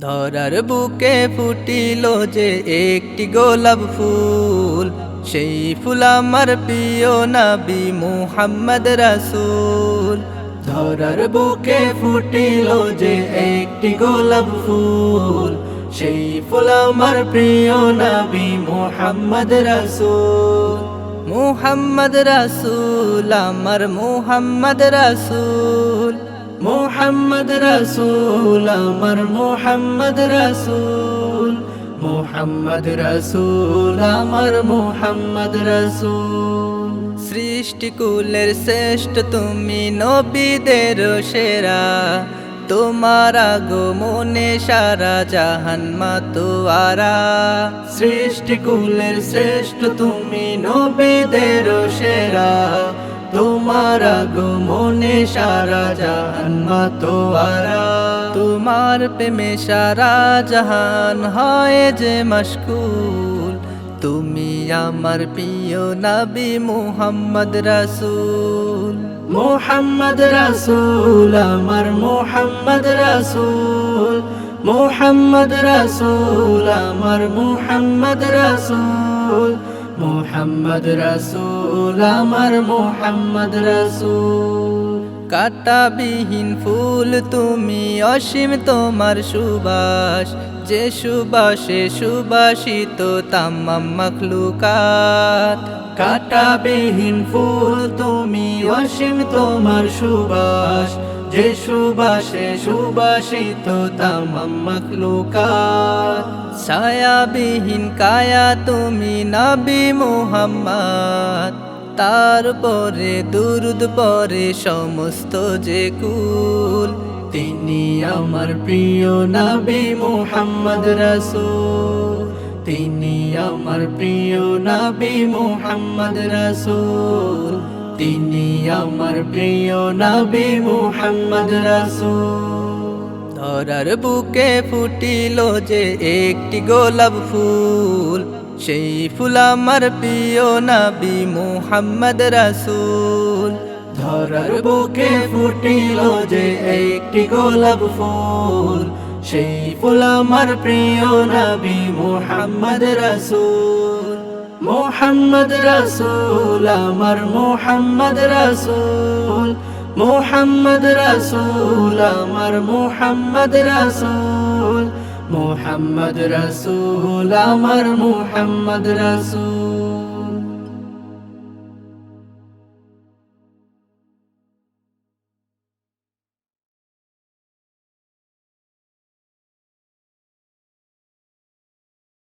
ধরার বুকে ফুটিল যে একটি গোলাপ ফুল, সেই ফুল আমার প্রিয় নবী মুহাম্মদ রাসূল। ধরার বুকে ফুটিল যে একটি গোলাপ ফুল, সেই ফুল আমার প্রিয় নবী মুহাম্মদ রাসূল। মুহাম্মদ রাসূল, আমার মুহাম্মদ রাসূল। মোহাম্মদ রসুল, আমার মোহাম্মদ রসুল মোহাম্মদ রসুল, আমার মোহাম্মদ রসুল। সৃষ্টিকুলের শ্রেষ্ঠ তুমি নবীদের সেরা, তোমার আগমনে সারা জাহান মাতোয়ারা। সৃষ্টিকুলের শ্রেষ্ঠ তুমি নবীদের সেরা তোমার আগমনে সারা জাহান মাতোয়ারা। তোমার প্রেমে সারা জাহান হয় যে মশকুল। তুমি আমার প্রিয় নবী মুহাম্মদ রাসূল। মোহাম্মদ রাসূল আমার মোহাম্মদ রাসূল। মোহাম্মদ রাসূল আমার মোহাম্মদ রাসূল। মোহাম্মদ রাসূল, আমার মোহাম্মদ রাসূল। কাটাবিহীন ফুল তুমি, অসীম তোমার সুবাস। যে সুবাসে সুবাসিত তামাম মখলুকাত। কাটাবিহীন ফুল তুমি, অসীম তোমার সুবাস। যে সুবাসে সুবাসিত তামাম মখলুকাত। ছায়াবিহীন কায়া তুমি নবী মুহাম্মদ। তারপরে দুরুদ পরে সমস্ত যে কুল। তিনি আমার প্রিয় নবী মুহাম্মদ রাসূল। তিনি আমার প্রিয় নবী মুহাম্মদ রাসূল। তিনি আমার প্রিয় নবী মুহাম্মদ রাসূল। ধরার বুকে ফুটিল যে একটি গোলাপ ফুল, সেই ফুল আমার প্রিয় নবী মুহাম্মদ রাসূল। ধরার বুকে ফুটিল যে একটি গোলাপ ফুল, সেই ফুল আমার প্রিয় নবী মুহাম্মদ রাসূল। মোহাম্মদ রসুল, আমার মোহাম্মদ রসুল। মোহাম্মদ রসুল, আমার মোহাম্মদ রসুল। মোহাম্মদ রসুল, আমার মোহাম্মদ রাসূল।